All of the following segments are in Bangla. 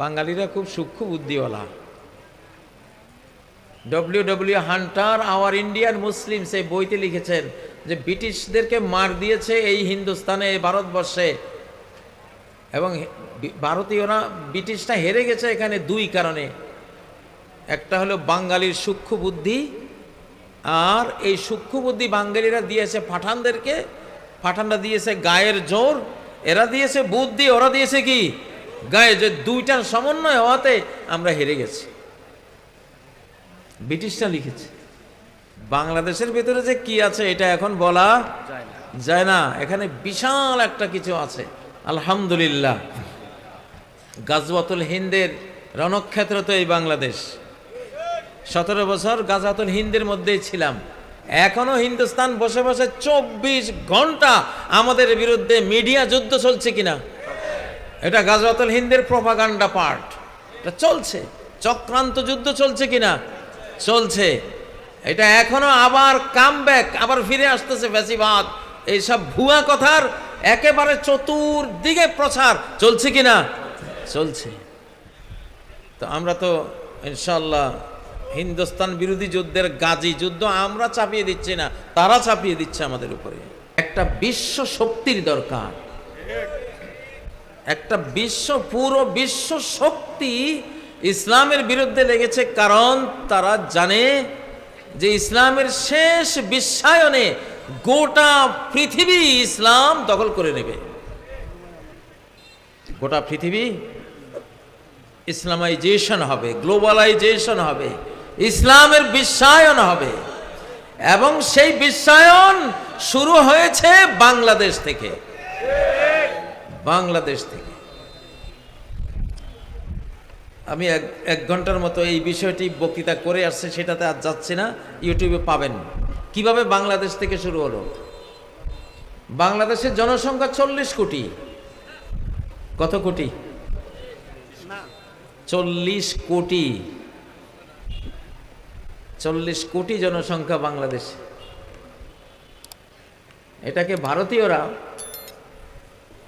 বাঙালিরা খুব সূক্ষ্ম বুদ্ধিওয়ালা। W W Hunter our Indian Muslim সেই বইতে লিখেছেন যে ব্রিটিশদেরকে মার দিয়েছে এই হিন্দুস্তানে এই ভারতবর্ষে। এবং ভারতীয়রা ব্রিটিশটা হেরে গেছে এখানে দুই কারণে। একটা হলো বাঙালির সূক্ষ্ম বুদ্ধি, আর এই সূক্ষ্ম বুদ্ধি বাঙালিরা দিয়েছে পাঠানদেরকে। পাঠানরা দিয়েছে গায়ের জোর, এরা দিয়েছে বুদ্ধি, ওরা দিয়েছে কি? গায়ে যে দুইটার সমন্বয় হওয়াতে আমরা হেরে গেছি। ব্রিটিশরা লিখেছে বাংলাদেশের ভেতরে যে কি আছে এটা এখন বলা যায় না। এখানে বিশাল একটা কিছু আছে আলহামদুলিল্লাহ। গাজওয়াতুল হিন্দের রণক্ষেত্র তো এই বাংলাদেশ। সতেরো বছর গাজওয়াতুল হিন্দের মধ্যেই ছিলাম। এখনও হিন্দুস্তান বসে বসে চব্বিশ ঘণ্টা আমাদের বিরুদ্ধে মিডিয়া যুদ্ধ চলছে কিনা? এটা গাজওয়াতুল হিন্দের প্রভাগান্ডা পার্ট। এটা চলছে। চক্রান্ত যুদ্ধ চলছে কিনা? চলছে। এটা এখনও আবার কাম ব্যাক আবার ফিরে আসতেছে বেশিরভাগ এইসব ভুয়া কথার একেবারে চতুর্দিকে প্রচার। চলছে কিনা? চলছে। তো আমরা তো ইনশাল্লাহ হিন্দুস্তান বিরোধী যুদ্ধের গাজী যুদ্ধ আমরা চাপিয়ে দিচ্ছি না, তারা চাপিয়ে দিচ্ছে আমাদের উপরে। একটা বিশ্ব শক্তির দরকার। একটা বিশ্ব, পুরো বিশ্ব শক্তি ইসলামের বিরুদ্ধে লেগেছে, কারণ তারা জানে যে ইসলামের শেষ বিশ্বায়নে গোটা পৃথিবী ইসলাম দখল করে নেবে। গোটা পৃথিবী ইসলামাইজেশন হবে, গ্লোবালাইজেশন হবে, ইসলামের বিশ্বায়ন হবে। এবং সেই বিশ্বায়ন শুরু হয়েছে বাংলাদেশ থেকে। বাংলাদেশ থেকে। আমি এক এক ঘণ্টার মতো এই বিষয়টি বক্তৃতা করে আসছে, সেটাতে আর যাচ্ছি না। ইউটিউবে পাবেন। কীভাবে বাংলাদেশ থেকে শুরু হলো? বাংলাদেশের জনসংখ্যা চল্লিশ কোটি। কত কোটি? চল্লিশ কোটি। চল্লিশ কোটি জনসংখ্যা বাংলাদেশে। এটাকে ভারতীয়রা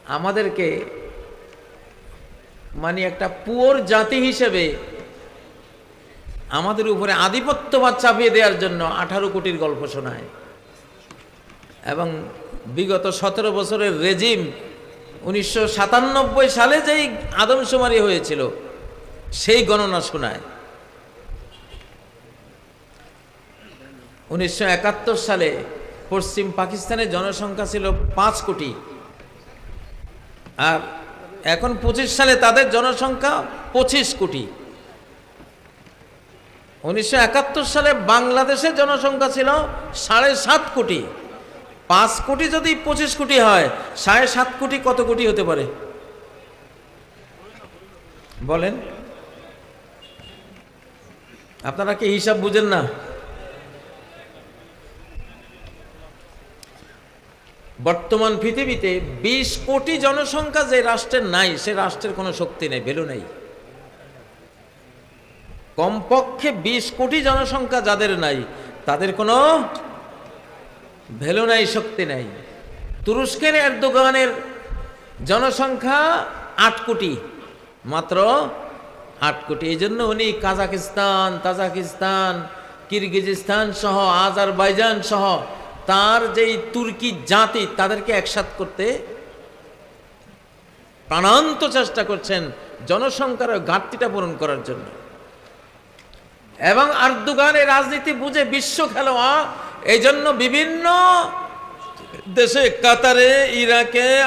আমাদেরকে মানে একটা পুয়োর জাতি হিসেবে আমাদের উপরে আধিপত্যবাদ চাপিয়ে দেওয়ার জন্য আঠারো কোটির গল্প শোনায়। এবং বিগত সতেরো বছরের রেজিম উনিশশো সাতানব্বই সালে যেই আদমশুমারি হয়েছিল, সেই গণনা শোনায়। উনিশশো একাত্তর সালে পশ্চিম পাকিস্তানের জনসংখ্যা ছিল পাঁচ কোটি। আর এখন পঁচিশ সালে তাদের জনসংখ্যা পঁচিশ কোটি। উনিশশো একাত্তর সালে বাংলাদেশের জনসংখ্যা ছিল সাড়ে সাত কোটি। পাঁচ কোটি যদি পঁচিশ কোটি হয়, সাড়ে সাত কোটি কত কোটি হতে পারে? বলেন। আপনারা কি হিসাব বুঝেন না? বর্তমান পৃথিবীতে বিশ কোটি জনসংখ্যা যে রাষ্ট্রের নাই, সে রাষ্ট্রের কোনো শক্তি নেই ভ্যালু নেই। কমপক্ষে বিশ কোটি জনসংখ্যা যাদের নাই, তাদের কোনো ভ্যালু নাই, শক্তি নাই। তুরস্কের এরদোগানের জনসংখ্যা আট কোটি, মাত্র আট কোটি। এই জন্য উনি কাজাকিস্তান তাজাকিস্তান কিরগিজিস্তান সহ, আজারবাইজান সহ তার যেই তুর্কি জাতি, তাদেরকে একসাথ করতে প্রাণান্ত চেষ্টা করছেন জনসংখ্যার ঘাটতিটা পূরণ করার জন্য। এবং আর্দুগান রাজনীতি বুঝে বিশ্ব খেলোয়া এই জন্য বিভিন্ন দেশে কাতারে, ইরাকে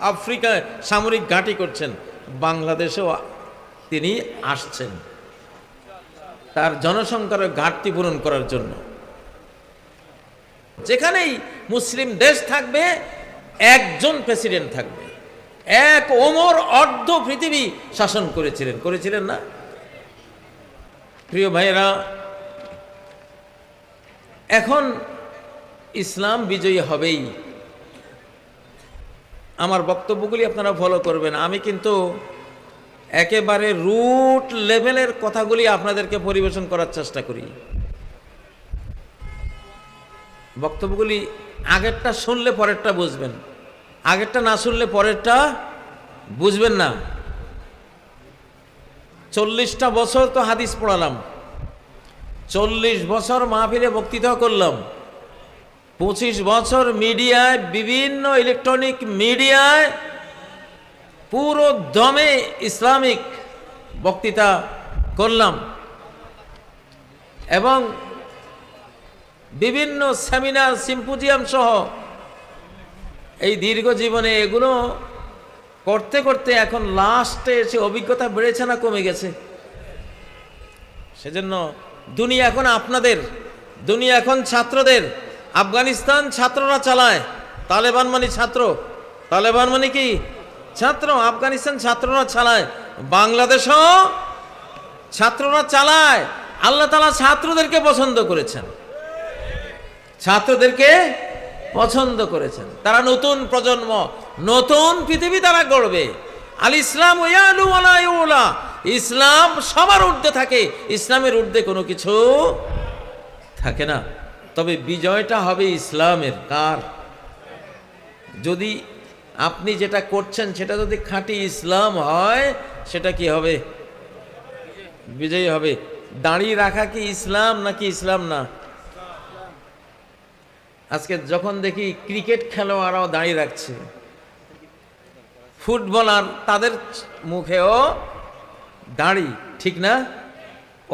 আফ্রিকায় সামরিক ঘাঁটি করছেন। বাংলাদেশেও তিনি আসছেন। তার জনসংখ্যার ঘাটতি পূরণ করার জন্য। যেখানেই মুসলিম দেশ থাকবে, একজন প্রেসিডেন্ট থাকবে। এক ওমর অর্ধ পৃথিবী শাসন করেছিলেন। করেছিলেন না? প্রিয় ভাইয়েরা, এখন ইসলাম বিজয়ী হবেই। আমার বক্তব্যগুলি আপনারা ফলো করবেন। আমি কিন্তু একেবারে রুট লেভেলের কথাগুলি আপনাদেরকে পরিবেশন করার চেষ্টা করি। বক্তব্যগুলি আগেরটা শুনলে পরেরটা বুঝবেন। আগেরটা না শুনলে পরেরটা বুঝবেন না। চল্লিশটা বছর তো হাদিস পড়ালাম। চল্লিশ বছর মাহফিলে বক্তৃতা করলাম। পঁচিশ বছর মিডিয়ায়, বিভিন্ন ইলেকট্রনিক মিডিয়ায় পুরো দমে ইসলামিক বক্তৃতা করলাম। এবং বিভিন্ন সেমিনার, সিম্পোজিয়াম সহ এই দীর্ঘ জীবনে এগুলো করতে করতে এখন লাস্টে এসে অভিজ্ঞতা বেড়েছে না কমে গেছে? সেজন্য দুনিয়া এখন আপনাদের, দুনিয়া এখন ছাত্রদের। আফগানিস্তান ছাত্ররা চালায়, তালেবান মানে ছাত্র। তালেবান মানে কি? ছাত্র, আফগানিস্তান ছাত্ররা চালায়, বাংলাদেশও ছাত্ররা চালায়। আল্লাহ তালা ছাত্রদেরকে পছন্দ করেছেন। ছাত্রদেরকে পছন্দ করেছেন। তারা নতুন প্রজন্ম, নতুন পৃথিবী তারা গড়বে। আল ইসলাম। ইসলাম সবার ঊর্ধ্বে থাকে। ইসলামের ঊর্ধ্বে কোনো কিছু থাকে না। তবে বিজয়টা হবে ইসলামের। কার? যদি আপনি যেটা করছেন, সেটা যদি খাঁটি ইসলাম হয়, সেটা কি হবে? বিজয়ী হবে। দাঁড়িয়ে রাখা কি ইসলাম নাকি ইসলাম না? আজকে যখন দেখি ক্রিকেট খেলোয়াড়রাও দাঁড়িয়ে রাখছে ফুটবলার তাদের মুখেও দাড়ি, ঠিক না?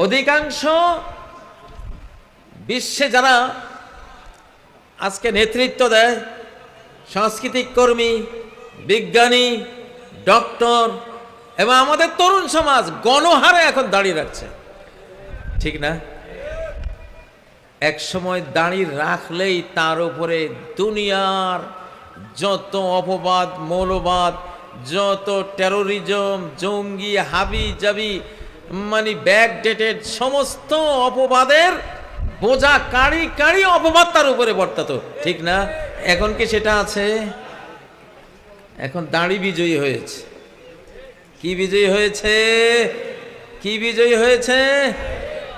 অধিকাংশ বিশ্বে যারা আজকে নেতৃত্ব দেয়, সাংস্কৃতিক কর্মী, বিজ্ঞানী, ডক্টর এবং আমাদের তরুণ সমাজ, গণহারে এখন দাঁড়িয়ে রাখছে, ঠিক না? এক সময় দাঁড়িয়ে রাখলেই তার উপরে দুনিয়ার যত অপবাদ, মৌলবাদ, যত টেরোরিজম জঙ্গি, হাবি, জাবি মানে ব্যাক ডেটেড সমস্ত অপবাদের বোঝা কাড়ি কাড়ি অপবাদ তার উপরে বর্তাতো। ঠিক না? এখন কি সেটা আছে? এখন দাঁড়ি বিজয়ী হয়েছে। কি বিজয়ী হয়েছে? কি বিজয়ী হয়েছে?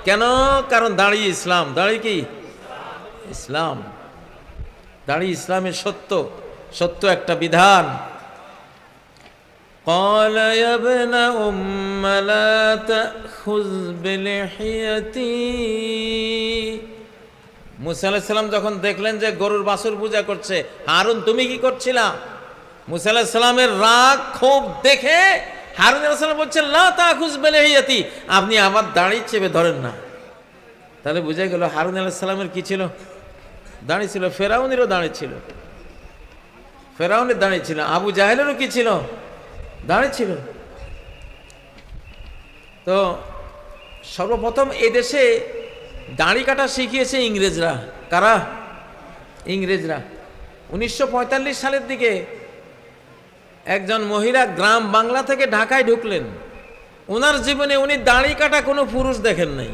কেন কারণ দাঁড়িয়ে ইসলাম দাঁড়ি কি ইসলাম দাঁড়ি ইসলামের সত্য সত্য একটা বিধান قال يا ابن أم لا تأخذ بلحيتي মুসা আলাহিসাল্লাম যখন দেখলেন যে গরুর বাছুর পূজা করছে হারুন তুমি কি করছিলা মুসা আলাহিসাল্লামের রাগ খুব দেখে হারুন বলছেন, লা তাখুজ বেলেহিয়াতি। আপনি আমার দাড়ি চেপে ধরেন না। তাহলে বুঝে গেল হারুন আলাহিসাল্লামের কি ছিল? দাঁড়িয়ে ছিল, ফেরাউনেরও দাঁড়িয়ে ছিল। ফেরাউনের দাঁড়িয়ে ছিল, আবু জাহেলেরও কি ছিল? দাঁড়িয়ে ছিল। তো সর্বপ্রথম এদেশে দাঁড়ি কাটা শিখিয়েছে ইংরেজরা। কারা? ইংরেজরা। উনিশশো পঁয়তাল্লিশ সালের দিকে একজন মহিলা গ্রাম বাংলা থেকে ঢাকায় ঢুকলেন। ওনার জীবনে উনি দাড়ি কাটা কোনো পুরুষ দেখেন নাই।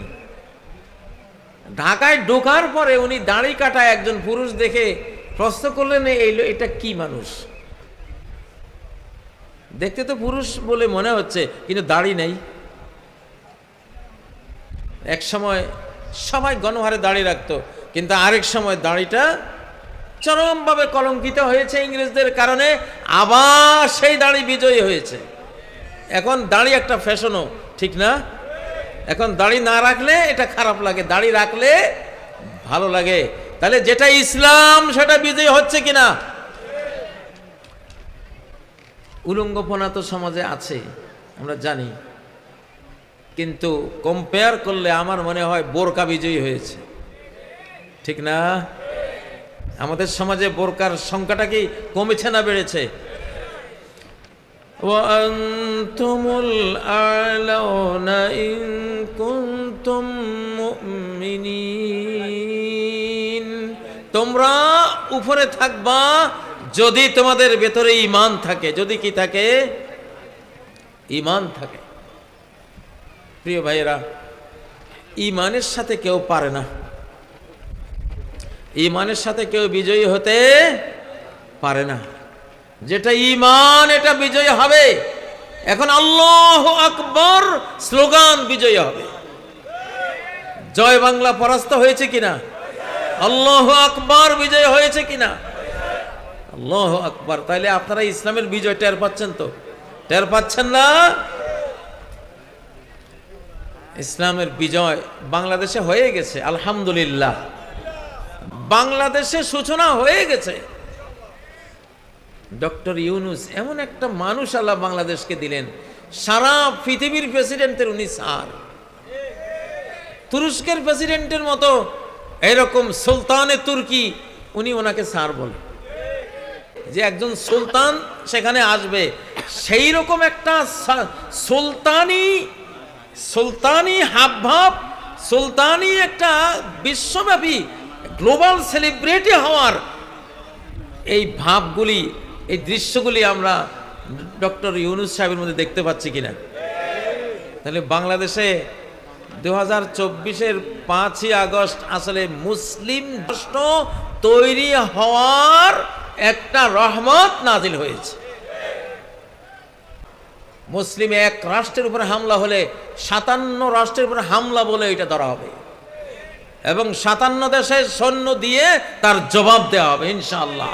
ঢাকায় ঢোকার পরে উনি দাড়ি কাটা একজন পুরুষ দেখে প্রশ্ন করলেন এইলো এটা কি মানুষ? দেখতে তো পুরুষ বলে মনে হচ্ছে, কিন্তু দাড়ি নেই। এক সময় সবাই গণহারে দাঁড়িয়ে রাখতো, কিন্তু আরেক সময় দাড়িটা চরমভাবে কলঙ্কিত হয়েছে ইংরেজদের কারণে, আবার সেই দাড়ি বিজয়ী হয়েছে। এখন দাড়ি একটা ফ্যাশনও, ঠিক না? এখন দাড়ি না রাখলে এটা খারাপ লাগে, দাড়ি রাখলে ভালো লাগে। তাহলে যেটা ইসলাম, সেটা বিজয়ী হচ্ছে কিনা? উলঙ্গপনা তো সমাজে আছে, আমরা জানি। কিন্তু কম্পেয়ার করলে আমার মনে হয় বোরকা বিজয়ী হয়েছে। ঠিক না? আমাদের সমাজে বোরকার সংখ্যাটা কি কমেছে না বেড়েছে وأنتم الأعلون إن كنتم مؤمنين তোমরা উপরে থাকবা যদি তোমাদের ভেতরে ইমান থাকে যদি কি থাকে ইমান থাকে প্রিয় ভাইয়েরা ইমানের সাথে কেউ পারে না ইমানের সাথে কেউ বিজয়ী হতে পারে না। যেটা ইমান এটা বিজয়ী হবে। এখন আল্লাহ আকবর স্লোগান বিজয়ী হবে। জয় বাংলা পরাস্ত হয়েছে কিনা? আল্লাহ আকবর বিজয় হয়েছে কিনা? আল্লাহ আকবর। তাহলে আপনারা ইসলামের বিজয় টের পাচ্ছেন তো? টের পাচ্ছেন না? ইসলামের বিজয় বাংলাদেশে হয়ে গেছে, আলহামদুলিল্লাহ। বাংলাদেশে সূচনা হয়ে গেছে। ডক্টর ইউনুস, এমন একটা মানুষ আল্লাহ বাংলাদেশকে দিলেন। সারা পৃথিবীর প্রেসিডেন্টের উনি স্যার। তুরস্কের প্রেসিডেন্টের মতো এরকম সুলতানে তুর্কি উনি ওনাকে স্যার বলে। যে একজন সুলতান সেখানে আসবে সেই রকম একটা সুলতানি সুলতানি হাবভাব, সুলতানি একটা বিশ্বব্যাপী গ্লোবাল সেলিব্রিটি হওয়ার এই ভাবগুলি, এই দৃশ্যগুলি আমরা ডক্টর ইউনুস সাহেবের মধ্যে দেখতে পাচ্ছি কিনা? তাহলে বাংলাদেশে দু হাজার চব্বিশের পাঁচই আগস্ট আসলে মুসলিম রাষ্ট্র তৈরি হওয়ার একটা রহমত নাজিল হয়েছে। মুসলিম এক রাষ্ট্রের উপরে হামলা হলে সাতান্ন রাষ্ট্রের উপরে হামলা বলে এটা ধরা হবে। এবং সাতান্ন দেশের সৈন্য দিয়ে তার জবাব দেওয়া হবে, ইনশাআল্লাহ।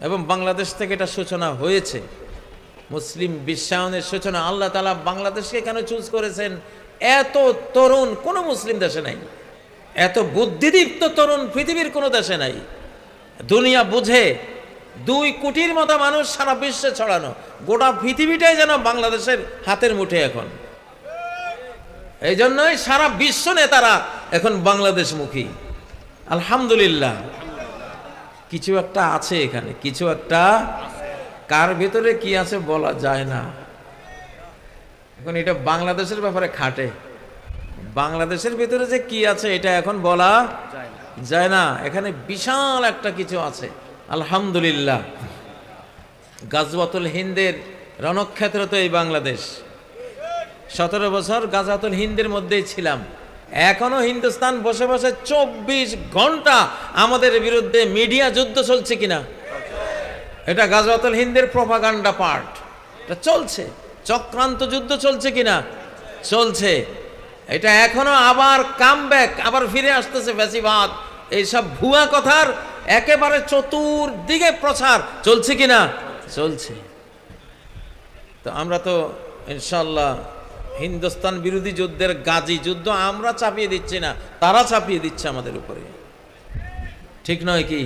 এবং বাংলাদেশ থেকে এটা সূচনা হয়েছে। মুসলিম বিশ্বায়নের সূচনা, আল্লাহ তালা বাংলাদেশকে কেন চুজ করেছেন? এত তরুণ, কোনো মুসলিম দেশে নাই। এত বুদ্ধিদীপ্ত তরুণ পৃথিবীর কোনো দেশে নাই। দুনিয়া বুঝে, দুই কোটির মতো মানুষ সারা বিশ্বে ছড়ানো। গোটা পৃথিবীটাই যেন বাংলাদেশের হাতের মুঠে এখন। এই জন্যই সারা বিশ্ব নেতারা এখন বাংলাদেশমুখী। আলহামদুলিল্লাহ। কিছু একটা আছে এখানে, কিছু একটা কার ভেতরে কি আছে বলা যায় না। এখন এটা বাংলাদেশের ব্যাপারে খাটে। বাংলাদেশের ভিতরে যে কি আছে এটা এখন বলা যায় না। এখানে বিশাল একটা কিছু আছে। আলহামদুলিল্লাহ। গাজওয়াতুল হিন্দের রণক্ষেত্র তো এই বাংলাদেশ। সতেরো বছর গাজাতুল হিন্দের মধ্যেই ছিলাম। এখনও হিন্দুস্তান বসে বসে চব্বিশ ঘণ্টা আমাদের বিরুদ্ধে মিডিয়া যুদ্ধ চলছে কিনা? এটা গাজওয়াতুল হিন্দের প্রপাগান্ডা পার্ট। এটা চলছে। চক্রান্ত যুদ্ধ চলছে কিনা? চলছে। এটা এখনও আবার কাম আবার ফিরে আসতেছে বেশিরভাগ। এইসব ভুয়া কথার একেবারে চতুর্দিকে প্রচার চলছে কিনা? চলছে। তো আমরা তো ইনশাল্লাহ হিন্দুস্তান বিরোধী যুদ্ধের গাজী যুদ্ধ আমরা চাপিয়ে দিচ্ছি না, তারা চাপিয়ে দিচ্ছে আমাদের উপরে। ঠিক নয় কি?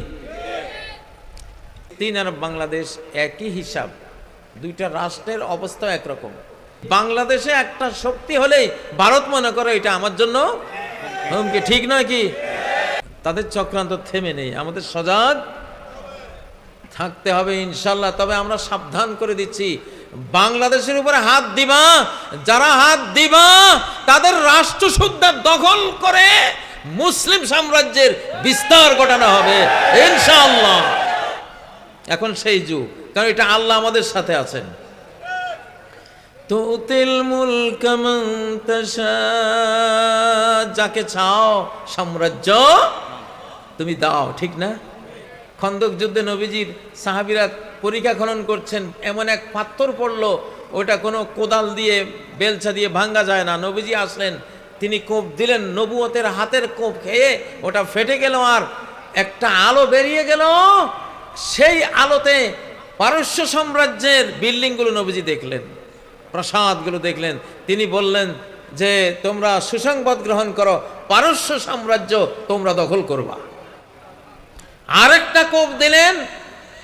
তিন আর বাংলাদেশ একই হিসাব, দুইটা রাষ্ট্রের অবস্থা একরকম। বাংলাদেশে একটা শক্তি হলেই ভারত মনে করে এটা আমার জন্য হুমকি, ঠিক নয় কি? তাদের চক্রান্ত থেমে নেই, আমাদের সজাগ থাকতে হবে ইনশাল্লাহ, তবে আমরা সাবধান করে দিচ্ছি। বাংলাদেশের উপরে হাত দিবা, যারা হাত দিবা, তাদের রাষ্ট্র সুদ্ধা দখল করে মুসলিম সাম্রাজ্যের বিস্তার ঘটানো হবে, ইনশাআল্লাহ। এখন সেই যুগ, কারণ এটা আল্লাহ আমাদের সাথে আছেন। যাকে চাও সাম্রাজ্য, তুমি দাও, ঠিক না? খন্দক যুদ্ধে নবীজির সাহাবিরা পরীক্ষা খনন করছেন, এমন এক পাথর পড়ল, ওটা কোনো কোদাল দিয়ে, বেলছা দিয়ে ভাঙ্গা যায় না। নবীজি আসলেন, তিনি কোপ দিলেন নবুয়তের হাতের কোপ খেয়ে ওটা ফেটে গেল আর একটা আলো বেরিয়ে গেল। সেই আলোতে পারস্য সাম্রাজ্যের বিল্ডিংগুলো নবীজি দেখলেন, প্রাসাদগুলো দেখলেন। তিনি বললেন যে, তোমরা সুসংবাদ গ্রহণ করো, পারস্য সাম্রাজ্য তোমরা দখল করবা। আরেকটা কোপ দিলেন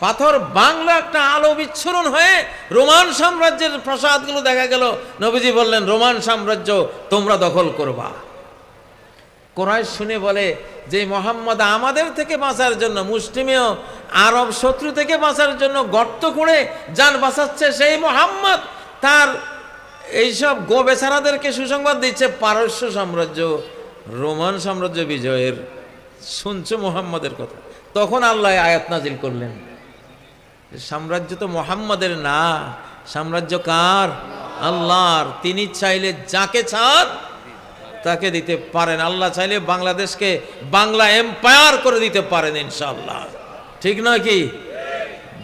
পাথর বাংলা একটা আলো বিচ্ছুরণ হয়ে রোমান সাম্রাজ্যের প্রাসাদগুলো দেখা গেল। নবীজি বললেন, রোমান সাম্রাজ্য তোমরা দখল করবা। কোরআন শুনে বলে যে মোহাম্মদ আমাদের থেকে বাঁচার জন্য, মুসলিমেও আরব শত্রু থেকে বাঁচার জন্য গর্ত করে যান বাঁচাচ্ছে সেই মোহাম্মদ। তার এইসব গো বেচারাদেরকে সুসংবাদ দিচ্ছে পারস্য সাম্রাজ্য, রোমান সাম্রাজ্য বিজয়ের। শুনছো মোহাম্মদের কথা? তখন আল্লাহ আয়াত নাজিল করলেন। সাম্রাজ্য তো মোহাম্মদের না। সাম্রাজ্য কার? আল্লাহর। তিনি চাইলে যাকে চান, তাকে দিতে পারেন। আল্লাহ চাইলে বাংলাদেশকে বাংলা এম্পায়ার করে দিতে পারেন ইনশাল্লাহ ঠিক নয় কি?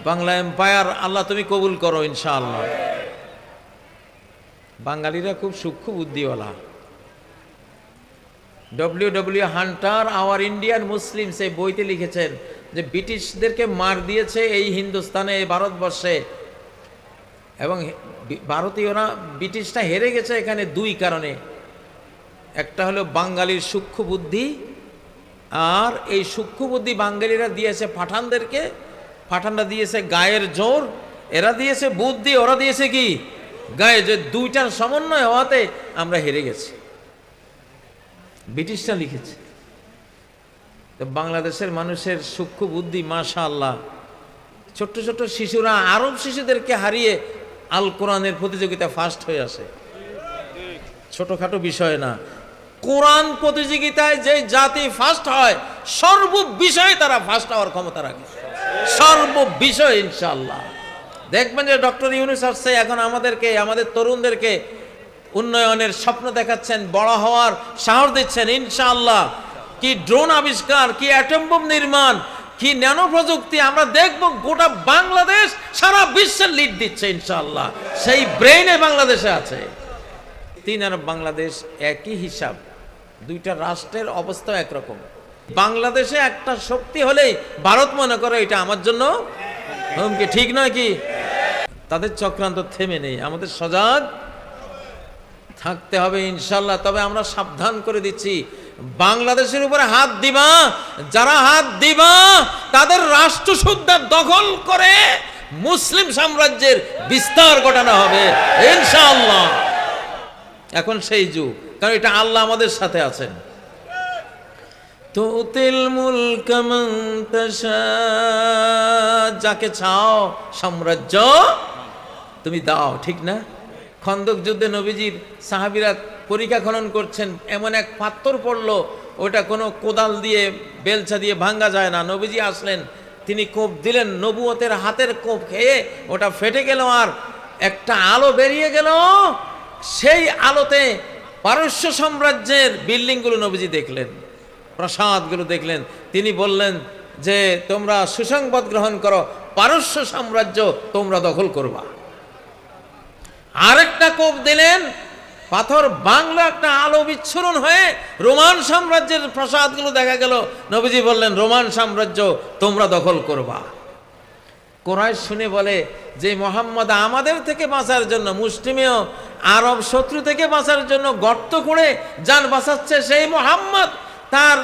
বাংলা এম্পায়ার আল্লাহ তুমি কবুল করো ইনশাআল্লাহ। বাঙালিরা খুব সূক্ষ্ম বুদ্ধিওয়ালা। W W Hunter our Indian Muslim সেই বইতে লিখেছেন যে ব্রিটিশদেরকে মার দিয়েছে এই হিন্দুস্তানে এই ভারতবর্ষে। এবং ভারতীয়রা ব্রিটিশটা হেরে গেছে এখানে দুই কারণে। একটা হলো বাঙালির সূক্ষ্ম বুদ্ধি, আর এই সূক্ষ্ম বুদ্ধি বাঙালিরা দিয়েছে পাঠানদেরকে। পাঠানরা দিয়েছে গায়ের জোর, এরা দিয়েছে বুদ্ধি, ওরা দিয়েছে কি? গায়ে যে দুইটার সমন্বয় হওয়াতে আমরা হেরে গেছি। ব্রিটিশরা লিখেছে। তো বাংলাদেশের মানুষের সূক্ষ্ম বুদ্ধি মাশা আল্লাহ ছোট্ট ছোট্ট শিশুরা, আরব শিশুদেরকে হারিয়ে আল কোরআনের প্রতিযোগিতা ফার্স্ট হয়ে আসে। ছোটখাটো বিষয় না। কোরআন প্রতিযোগিতায় যে জাতি ফার্স্ট হয় সর্ব বিষয়ে তারা ফার্স্ট হওয়ার ক্ষমতা রাখে। সর্ব বিষয় ইনশাল্লাহ দেখবেন যে ডক্টর ইউনুস আসছে, এখন আমাদেরকে, আমাদের তরুণদেরকে উন্নয়নের স্বপ্ন দেখাচ্ছেন, বড় হওয়ার সাহস দিচ্ছেন, ইনশাআল্লাহ। কি ড্রোন আবিষ্কার, কি অ্যাটম বোম নির্মাণ, কি ন্যানো প্রযুক্তি আমরা দেখব গোটা বাংলাদেশ, সারা বিশ্বের লিড দিচ্ছে ইনশাআল্লাহ। সেই ব্রেইনে বাংলাদেশে আছে। তিন আর বাংলাদেশ একই হিসাব। দুইটা রাষ্ট্রের অবস্থা একরকম। বাংলাদেশে একটা শক্তি হলেই ভারত মনে করে এটা আমার জন্য হুমকি, ঠিক নয় কি? তাদের চক্রান্ত থেমে নেই। আমাদের সজাগ থাকতে হবে ইনশাল্লাহ তবে আমরা সাবধান করে দিচ্ছি, বাংলাদেশের উপরে হাত দিবা, যারা হাত দিবা, তাদের রাষ্ট্র সুদ্ধা দখল করে মুসলিম সাম্রাজ্যের বিস্তার ঘটানো হবে, ইনশাআল্লাহ। এখন সেই যুগ, কারণ এটা আল্লাহ আমাদের সাথে আছেন। তুতিল মুলক যাকে চাও সাম্রাজ্য, তুমি দাও, ঠিক না? খন্দক যুদ্ধে নবীজির সাহাবিরা পরীক্ষা খনন করছেন, এমন এক পাত্তর পড়ল, ওটা কোনো কোদাল দিয়ে বেলচা দিয়ে ভাঙ্গা যায় না। নবীজি আসলেন, তিনি কোপ দিলেন, নবুয়তের হাতের কোপ খেয়ে ওটা ফেটে গেল আর একটা আলো বেরিয়ে গেল। সেই আলোতে পারস্য সাম্রাজ্যের বিল্ডিংগুলো নবীজি দেখলেন, প্রাসাদগুলো দেখলেন। তিনি বললেন যে, তোমরা সুসংবাদ গ্রহণ করো, পারস্য সাম্রাজ্য তোমরা দখল করবা। আরেকটা কোপ দিলেন, পাথর বাংলা একটা আলো বিচ্ছুরণ হয়ে রোমান সাম্রাজ্যের প্রাসাদগুলো দেখা গেল। নবীজি বললেন, রোমান সাম্রাজ্য তোমরা দখল করবা। কোরআশ শুনে বলে যে, মোহাম্মদ আমাদের থেকে বাঁচার জন্য, মুসলিমেও আরব শত্রু থেকে বাঁচার জন্য গর্ত করে যান বাঁচাচ্ছে সেই মোহাম্মদ। তার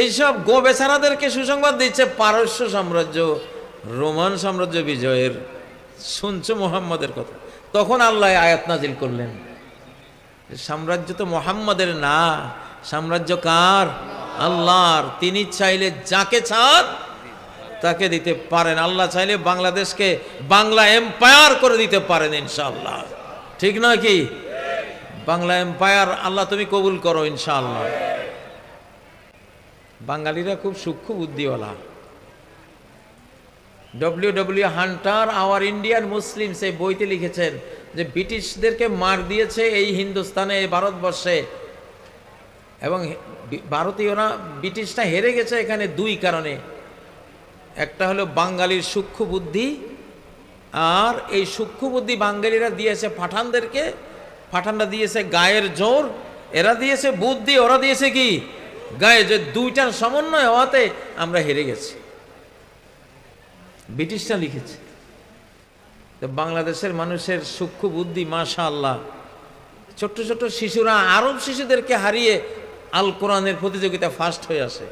এইসব গো বেচারাদেরকে সুসংবাদ দিচ্ছে পারস্য সাম্রাজ্য, রোমান সাম্রাজ্য বিজয়ের, শুনছো মোহাম্মদের কথা? তখন আল্লাহ আয়াত নাজিল করলেন। সাম্রাজ্য তো মোহাম্মদের না, সাম্রাজ্য কার? আল্লাহর। তিনি চাইলে যাকে চান, তাকে দিতে পারেন। আল্লাহ চাইলে বাংলাদেশকে বাংলা এম্পায়ার করে দিতে পারেন ইনশাআল্লাহ। ঠিক নয় কি? বাংলা এম্পায়ার আল্লাহ তুমি কবুল করো ইনশাআল্লাহ। বাঙালিরা খুব সূক্ষ্ম বুদ্ধিওয়ালা। W W Hunter our Indian Muslim সেই বইতে লিখেছেন যে ব্রিটিশদেরকে মার দিয়েছে এই হিন্দুস্তানে এই ভারতবর্ষে। এবং ভারতীয়রা ব্রিটিশটা হেরে গেছে এখানে দুই কারণে। একটা হলো বাঙালির সূক্ষ্ম বুদ্ধি, আর এই সূক্ষ্ম বুদ্ধি বাঙালিরা দিয়েছে পাঠানদেরকে। পাঠানরা দিয়েছে গায়ের জোর, এরা দিয়েছে বুদ্ধি, ওরা দিয়েছে কি? গায়ে যে দুইটার সমন্বয় হওয়াতে আমরা হেরে গেছি। ব্রিটিশরা লিখেছে তো বাংলাদেশের মানুষের সূক্ষ্ম বুদ্ধি মাশা আল্লাহ ছোট্ট ছোট্ট শিশুরা, আরব শিশুদেরকে হারিয়ে আল কোরআনের প্রতিযোগিতা ফার্স্ট হয়ে আসে।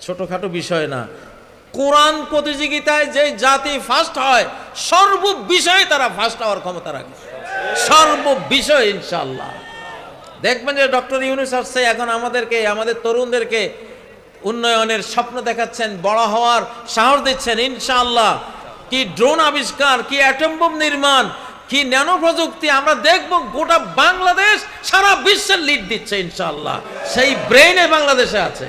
ছোটখাটো বিষয় না। কোরআন প্রতিযোগিতায় যে জাতি ফার্স্ট হয় সর্ব বিষয়ে তারা ফার্স্ট হওয়ার ক্ষমতা রাখে। সর্ব বিষয় ইনশাল্লাহ দেখবেন যে ডক্টর ইউনুস আসছে, এখন আমাদেরকে, আমাদের তরুণদেরকে উন্নয়নের স্বপ্ন দেখাচ্ছেন, বড় হওয়ার সাহস দিচ্ছেন, ইনশাআল্লাহ। কি ড্রোন আবিষ্কার, কি অ্যাটম বোম নির্মাণ, কি ন্যানো প্রযুক্তি, আমরা দেখব গোটা বাংলাদেশ, সারা বিশ্বের লিড দিচ্ছে, ইনশাআল্লাহ। সেই ব্রেইনে বাংলাদেশে আছে।